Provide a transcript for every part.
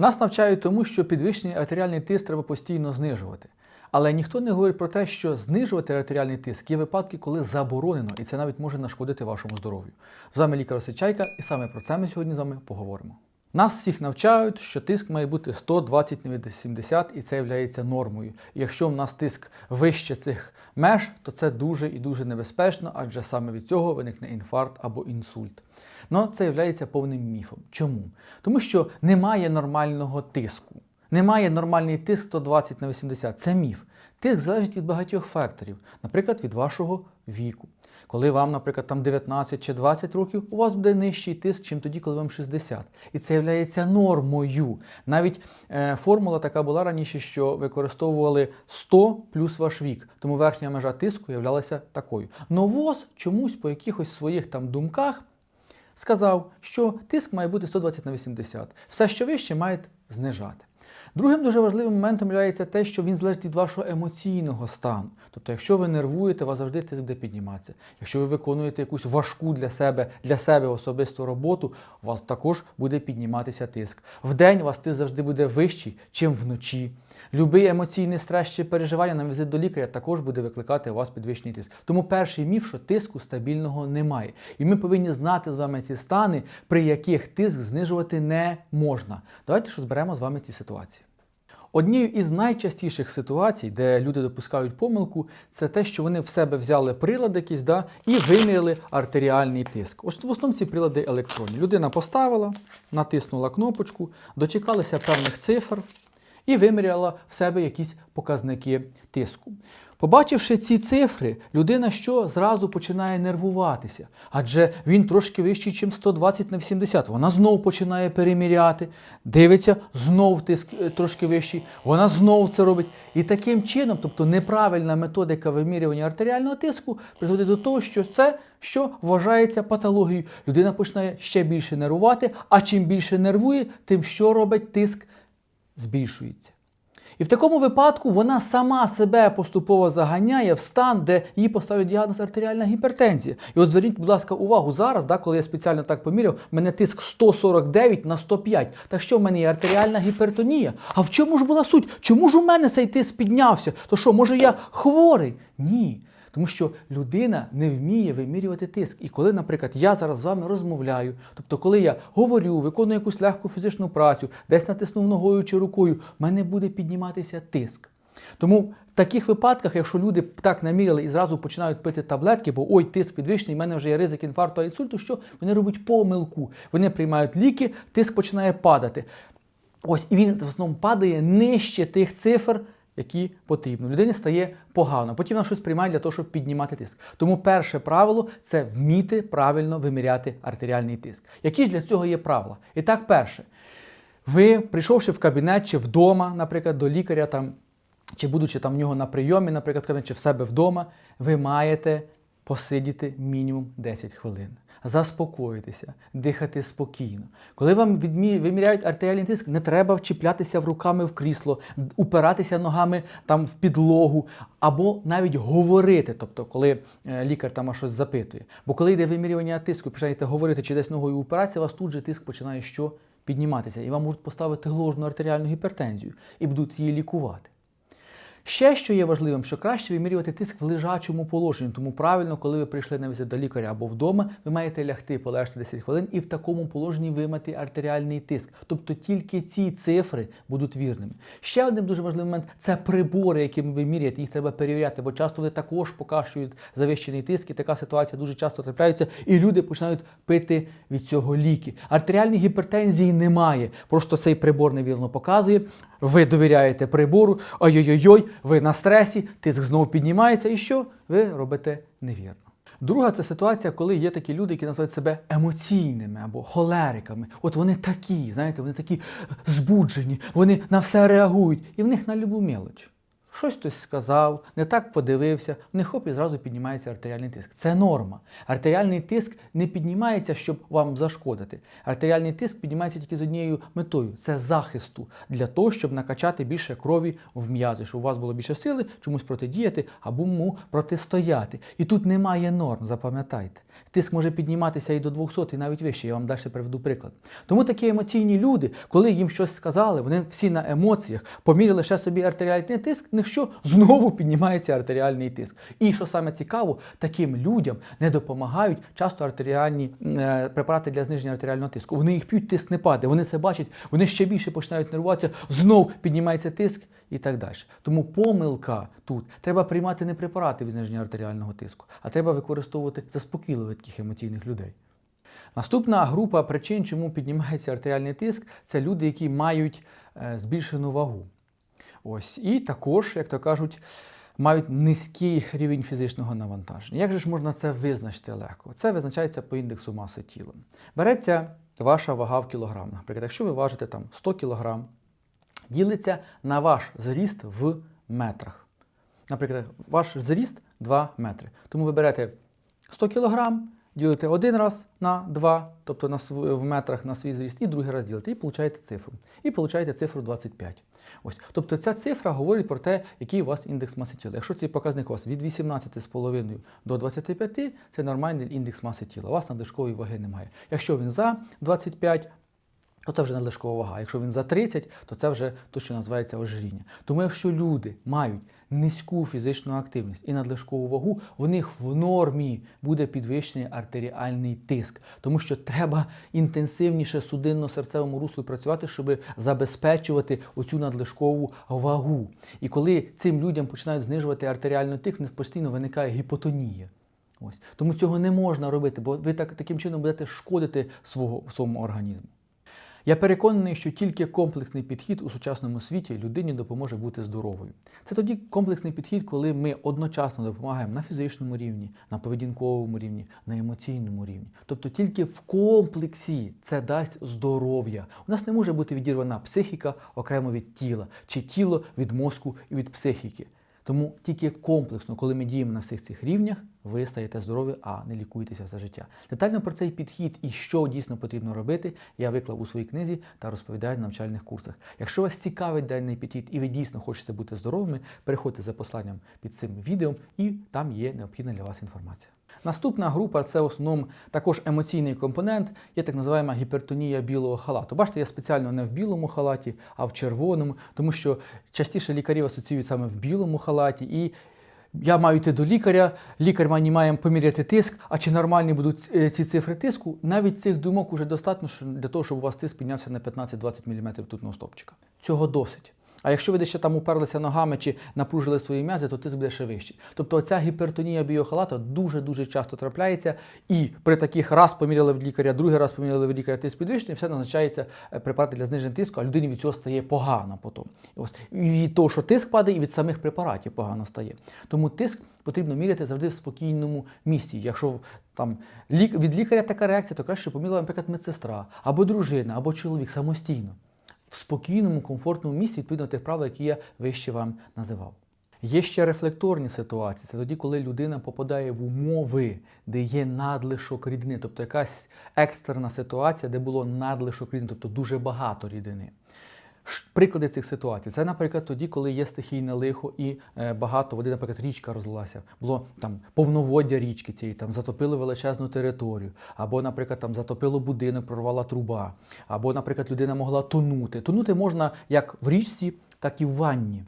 Нас навчають тому, що підвищений артеріальний тиск треба постійно знижувати. Але ніхто не говорить про те, що знижувати артеріальний тиск є випадки, коли заборонено, і це навіть може нашкодити вашому здоров'ю. З вами лікар Осичайка, і саме про це ми сьогодні з вами поговоримо. Нас всіх навчають, що тиск має бути 120 на 80, і це є нормою. І якщо в нас тиск вище цих меж, то це дуже і дуже небезпечно, адже саме від цього виникне інфаркт або інсульт. Ну це є повним міфом. Чому? Тому що немає нормального тиску. Немає нормальний тиск 120 на 80. Це міф. Тиск залежить від багатьох факторів, наприклад, від вашого віку. Коли вам, наприклад, там 19 чи 20 років, у вас буде нижчий тиск, чим тоді, коли вам 60. І це є нормою. Навіть е, формула така була раніше, що використовували 100 плюс ваш вік, тому верхня межа тиску являлася такою. Но ВОЗ чомусь по якихось своїх там думках сказав, що тиск має бути 120 на 80. Все, що вище, має знижати. Другим дуже важливим моментом є те, що він залежить від вашого емоційного стану. Тобто, якщо ви нервуєте, у вас завжди тиск буде підніматися. Якщо ви виконуєте якусь важку для себе для себе особисту роботу, у вас також буде підніматися тиск. Вдень у вас тиск завжди буде вищий, чим вночі. Любий емоційний стрес чи переживання на візит до лікаря також буде викликати у вас підвищений тиск. Тому перший міф, що тиску стабільного немає. І ми повинні знати з вами ці стани, при яких тиск знижувати не можна. Давайте що зберемо з вами ці ситуації. Однією із найчастіших ситуацій, де люди допускають помилку, це те, що вони в себе взяли прилад якийсь да, і виміряли артеріальний тиск. Ось в основному ці прилади електронні. Людина поставила, натиснула кнопочку, дочекалася певних цифр і виміряла в себе якісь показники тиску. Побачивши ці цифри, людина що зразу починає нервуватися, адже він трошки вищий, ніж 120 на 80. Вона знову починає переміряти, дивиться, знов тиск е, трошки вищий, вона знов це робить. І таким чином, тобто неправильна методика вимірювання артеріального тиску, призводить до того, що це що вважається патологією. Людина починає ще більше нервувати, а чим більше нервує, тим що робить тиск збільшується. І в такому випадку вона сама себе поступово заганяє в стан, де їй поставлять діагноз артеріальна гіпертензія. І от зверніть, будь ласка, увагу зараз, да, коли я спеціально так поміряв, в мене тиск 149 на 105. Так що в мене є артеріальна гіпертонія? А в чому ж була суть? Чому ж у мене цей тиск піднявся? То що, може я хворий? Ні. Тому що людина не вміє вимірювати тиск. І коли, наприклад, я зараз з вами розмовляю, тобто, коли я говорю, виконую якусь легку фізичну працю, десь натиснув ногою чи рукою, в мене буде підніматися тиск. Тому в таких випадках, якщо люди так наміряли і зразу починають пити таблетки, бо ой, тиск підвищений, в мене вже є ризик інфаркту, інсульту, що вони роблять помилку. Вони приймають ліки, тиск починає падати. Ось і він в основному падає нижче тих цифр які потрібно. Людині стає погано. Потім вона щось приймає для того, щоб піднімати тиск. Тому перше правило це вміти правильно виміряти артеріальний тиск. Які ж для цього є правила? І так, перше, ви, прийшовши в кабінет чи вдома, наприклад, до лікаря, там, чи будучи там в нього на прийомі, наприклад, чи в себе вдома, ви маєте посидіти мінімум 10 хвилин заспокоїтися, дихати спокійно. Коли вам виміряють артеріальний тиск, не треба вчіплятися в руками в крісло, упиратися ногами там в підлогу, або навіть говорити, тобто, коли е, лікар там щось запитує. Бо коли йде вимірювання тиску, починаєте говорити чи десь ногою упиратися, у вас тут же тиск починає що підніматися. І вам можуть поставити ложну артеріальну гіпертензію і будуть її лікувати. Ще що є важливим, що краще вимірювати тиск в лежачому положенні, тому правильно, коли ви прийшли на візит до лікаря або вдома, ви маєте лягти, полежати 10 хвилин і в такому положенні вимати артеріальний тиск. Тобто тільки ці цифри будуть вірними. Ще один дуже важливий момент це прибори, якими ви міряєте, їх треба перевіряти, бо часто вони також покажуть завищений тиск, і така ситуація дуже часто трапляється, і люди починають пити від цього ліки. Артеріальної гіпертензії немає. Просто цей прибор невірно показує. Ви довіряєте прибору, ой-ой-ой, ви на стресі, тиск знову піднімається, і що? Ви робите невірно. Друга це ситуація, коли є такі люди, які називають себе емоційними або холериками. От вони такі, знаєте, вони такі збуджені, вони на все реагують, і в них на любу мелоч. Щось хтось сказав, не так подивився, в них хоп і зразу піднімається артеріальний тиск. Це норма. Артеріальний тиск не піднімається, щоб вам зашкодити. Артеріальний тиск піднімається тільки з однією метою це захисту для того, щоб накачати більше крові в м'язи, щоб у вас було більше сили чомусь протидіяти або му протистояти. І тут немає норм, запам'ятайте. Тиск може підніматися і до 200, і навіть вище. Я вам далі приведу приклад. Тому такі емоційні люди, коли їм щось сказали, вони всі на емоціях, поміряли ще собі артеріальний тиск, них що знову піднімається артеріальний тиск. І що саме цікаво, таким людям не допомагають часто артеріальні е, препарати для зниження артеріального тиску. Вони їх п'ють, тиск не падає. Вони це бачать, вони ще більше починають нервуватися, знов піднімається тиск і так далі. Тому помилка тут треба приймати не препарати від зниження артеріального тиску, а треба використовувати заспокійливі таких емоційних людей. Наступна група причин, чому піднімається артеріальний тиск, це люди, які мають е, збільшену вагу. Ось і також, як то кажуть, мають низький рівень фізичного навантаження. Як же ж можна це визначити легко? Це визначається по індексу маси тіла. Береться ваша вага в кілограм. Наприклад, якщо ви важите там 100 кілограм, ділиться на ваш зріст в метрах. Наприклад, ваш зріст 2 метри. Тому ви берете 100 кг ділите один раз на 2, тобто на в метрах на свій зріст, і другий раз ділите, і получаєте цифру. І получаєте цифру 25. Ось. Тобто ця цифра говорить про те, який у вас індекс маси тіла. Якщо цей показник у вас від 18,5 до 25, це нормальний індекс маси тіла. У вас надлишкової ваги немає. Якщо він за 25, то це вже надлишкова вага. Якщо він за 30, то це вже те, що називається ожиріння. Тому якщо люди мають низьку фізичну активність і надлишкову вагу, в них в нормі буде підвищений артеріальний тиск, тому що треба інтенсивніше судинно-серцевому руслу працювати, щоб забезпечувати оцю надлишкову вагу. І коли цим людям починають знижувати артеріальний тиск, в постійно виникає гіпотонія. Ось. Тому цього не можна робити, бо ви так, таким чином будете шкодити свого, своєму організму. Я переконаний, що тільки комплексний підхід у сучасному світі людині допоможе бути здоровою. Це тоді комплексний підхід, коли ми одночасно допомагаємо на фізичному рівні, на поведінковому рівні, на емоційному рівні. Тобто тільки в комплексі це дасть здоров'я. У нас не може бути відірвана психіка окремо від тіла, чи тіло від мозку і від психіки. Тому тільки комплексно, коли ми діємо на всіх цих рівнях, ви стаєте здорові, а не лікуєтеся все життя. Детально про цей підхід і що дійсно потрібно робити, я виклав у своїй книзі та розповідаю на навчальних курсах. Якщо вас цікавить даний підхід і ви дійсно хочете бути здоровими, переходьте за посланням під цим відео, і там є необхідна для вас інформація. Наступна група це в основному також емоційний компонент, є так називаємо гіпертонія білого халату. Бачите, я спеціально не в білому халаті, а в червоному, тому що частіше лікарів асоціюють саме в білому халаті. І я маю йти до лікаря, лікар мені має поміряти тиск, а чи нормальні будуть е, ці цифри тиску, навіть цих думок уже достатньо для того, щоб у вас тиск піднявся на 15-20 мм тутного стопчика. Цього досить. А якщо ви десь ще там уперлися ногами чи напружили свої м'язи, то тиск буде ще вищий. Тобто оця гіпертонія біохалата дуже-дуже часто трапляється, і при таких раз поміряли в лікаря, другий раз поміряли в лікаря тиск підвищений, все назначається е, препарати для зниження тиску, а людині від цього стає погано потім. І ось від того, що тиск падає, і від самих препаратів погано стає. Тому тиск потрібно міряти завжди в спокійному місці. Якщо там від лікаря така реакція, то краще поміряла, наприклад, медсестра, або дружина, або чоловік самостійно в спокійному, комфортному місці відповідно тих правил, які я вище вам називав. Є ще рефлекторні ситуації. Це тоді, коли людина попадає в умови, де є надлишок рідини, тобто якась екстерна ситуація, де було надлишок рідини, тобто дуже багато рідини. Приклади цих ситуацій. Це, наприклад, тоді, коли є стихійне лихо і е, багато води, наприклад, річка розлилася. Було там повноводдя річки цієї, там затопили величезну територію, або, наприклад, там затопило будинок, прорвала труба, або, наприклад, людина могла тонути. Тонути можна як в річці, так і в ванні.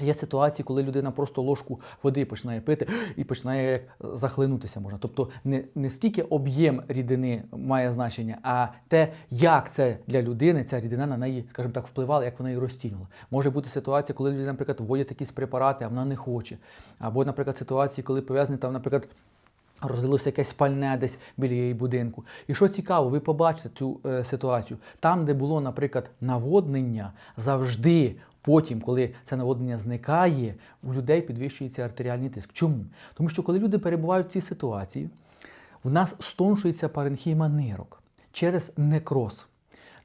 Є ситуації, коли людина просто ложку води починає пити і починає як захлинутися можна. Тобто не, не стільки об'єм рідини має значення, а те, як це для людини, ця рідина на неї, скажімо так, впливала, як вона її розтінула. Може бути ситуація, коли людина, наприклад, вводять якісь препарати, а вона не хоче. Або, наприклад, ситуації, коли пов'язані там, наприклад. Розлилося якесь пальне десь біля її будинку. І що цікаво, ви побачите цю е, ситуацію. Там, де було, наприклад, наводнення, завжди потім, коли це наводнення зникає, у людей підвищується артеріальний тиск. Чому? Тому що коли люди перебувають в цій ситуації, в нас стоншується паренхіма нирок через некроз.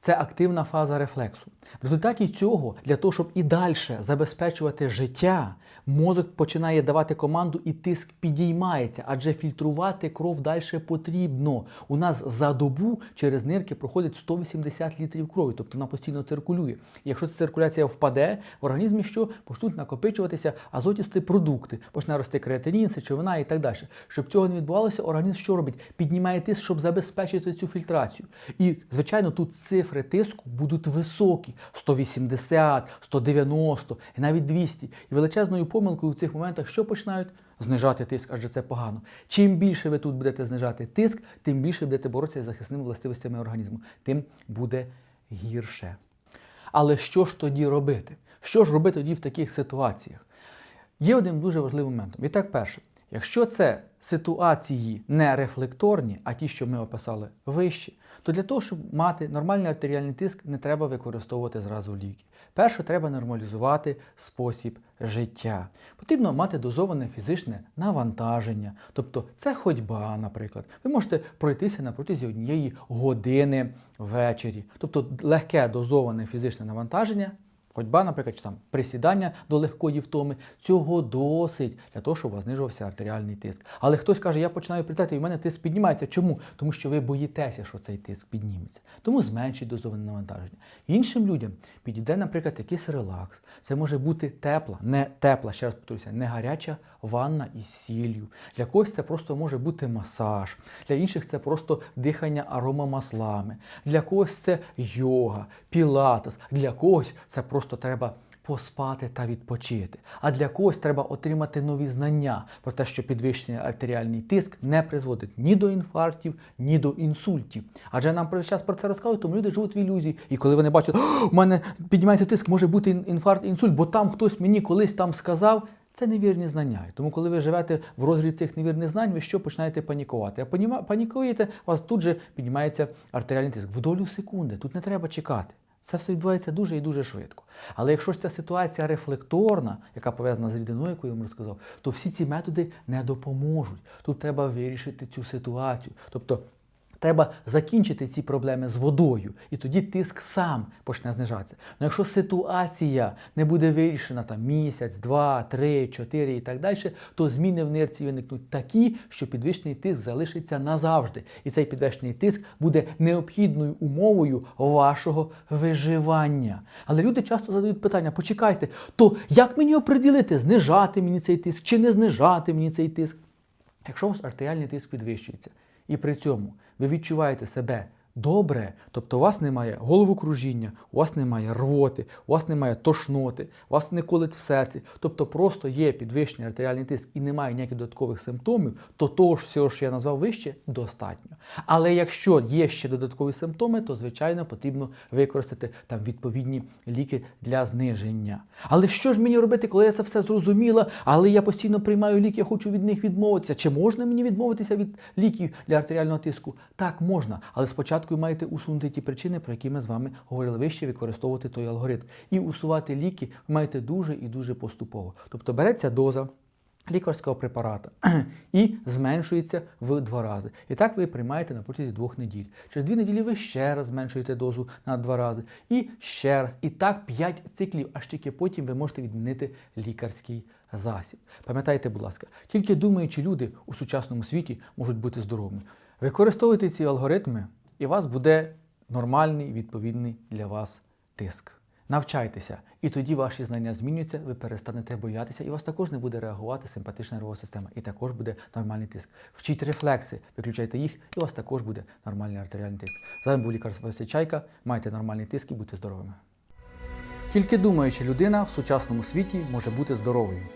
Це активна фаза рефлексу. В результаті цього, для того, щоб і далі забезпечувати життя, мозок починає давати команду і тиск підіймається, адже фільтрувати кров далі потрібно. У нас за добу через нирки проходить 180 літрів крові, тобто вона постійно циркулює. Якщо ця циркуляція впаде, в організмі що почнуть накопичуватися азотісті продукти, почне рости креатинін, сечовина і так далі. Щоб цього не відбувалося, організм що робить? Піднімає тиск, щоб забезпечити цю фільтрацію. І, звичайно, тут цифри тиску будуть високі: 180, 190 і навіть 200. І величезною помилкою в цих моментах що починають? Знижати тиск, адже це погано. Чим більше ви тут будете знижати тиск, тим більше будете боротися з захисними властивостями організму, тим буде гірше. Але що ж тоді робити? Що ж робити тоді в таких ситуаціях? Є один дуже важливий момент. І так, перше, якщо це ситуації не рефлекторні, а ті, що ми описали вище, то для того, щоб мати нормальний артеріальний тиск, не треба використовувати зразу ліки. Перше, треба нормалізувати спосіб життя. Потрібно мати дозоване фізичне навантаження, тобто це ходьба, наприклад. Ви можете пройтися на протязі однієї години ввечері, тобто легке дозоване фізичне навантаження. Ходьба, наприклад, чи там присідання до легкої втоми, цього досить для того, щоб у вас знижувався артеріальний тиск. Але хтось каже, я починаю притати, і в мене тиск піднімається. Чому? Тому що ви боїтеся, що цей тиск підніметься. Тому зменшіть дозоване навантаження. Іншим людям підійде, наприклад, якийсь релакс. Це може бути тепла, не тепла, ще раз повторюся, не гаряча ванна із сіллю. Для когось це просто може бути масаж, для інших це просто дихання аромамаслами, для когось це йога, пілатес, для когось це просто треба. Поспати та відпочити. А для когось треба отримати нові знання про те, що підвищений артеріальний тиск не призводить ні до інфарктів, ні до інсультів. Адже нам весь час про це розказують, тому люди живуть в ілюзії. І коли вони бачать, у мене піднімається тиск, може бути інфаркт, інсульт, бо там хтось мені колись там сказав. Це невірні знання. Тому, коли ви живете в розрізі цих невірних знань, ви що починаєте панікувати? А панікуєте, у вас тут же піднімається артеріальний тиск. В долю секунди. Тут не треба чекати. Це все відбувається дуже і дуже швидко. Але якщо ж ця ситуація рефлекторна, яка пов'язана з рідиною, яку я вам розказав, то всі ці методи не допоможуть. Тут треба вирішити цю ситуацію. Тобто Треба закінчити ці проблеми з водою, і тоді тиск сам почне знижатися. Ну якщо ситуація не буде вирішена там місяць, два, три, чотири і так далі, то зміни в нирці виникнуть такі, що підвищений тиск залишиться назавжди. І цей підвищений тиск буде необхідною умовою вашого виживання. Але люди часто задають питання: почекайте, то як мені оприділити, знижати мені цей тиск чи не знижати мені цей тиск? Якщо у вас артеріальний тиск підвищується, і при цьому ви відчуваєте себе добре, тобто у вас немає головокружіння, у вас немає рвоти, у вас немає тошноти, у вас не колить в серці, тобто просто є підвищений артеріальний тиск і немає ніяких додаткових симптомів, то того ж всього, що я назвав вище, достатньо. Але якщо є ще додаткові симптоми, то звичайно потрібно використати там відповідні ліки для зниження. Але що ж мені робити, коли я це все зрозуміла, але я постійно приймаю ліки, я хочу від них відмовитися? Чи можна мені відмовитися від ліків для артеріального тиску? Так, можна, але спочатку ви маєте усунути ті причини, про які ми з вами говорили вище, використовувати той алгоритм. І усувати ліки ви маєте дуже і дуже поступово. Тобто береться доза. Лікарського препарата і зменшується в два рази. І так ви приймаєте на протязі двох неділь. Через дві неділі ви ще раз зменшуєте дозу на два рази. І ще раз. І так п'ять циклів, аж тільки потім ви можете відмінити лікарський засіб. Пам'ятайте, будь ласка, тільки думаючі люди у сучасному світі можуть бути здоровими. Використовуйте ці алгоритми, і у вас буде нормальний відповідний для вас тиск. Навчайтеся, і тоді ваші знання змінюються, ви перестанете боятися, і у вас також не буде реагувати симпатична нервова система, і також буде нормальний тиск. Вчіть рефлекси, виключайте їх, і у вас також буде нормальний артеріальний тиск. З вами був лікар Василь Чайка. Майте нормальний тиск і будьте здоровими. Тільки думаюча людина в сучасному світі може бути здоровою.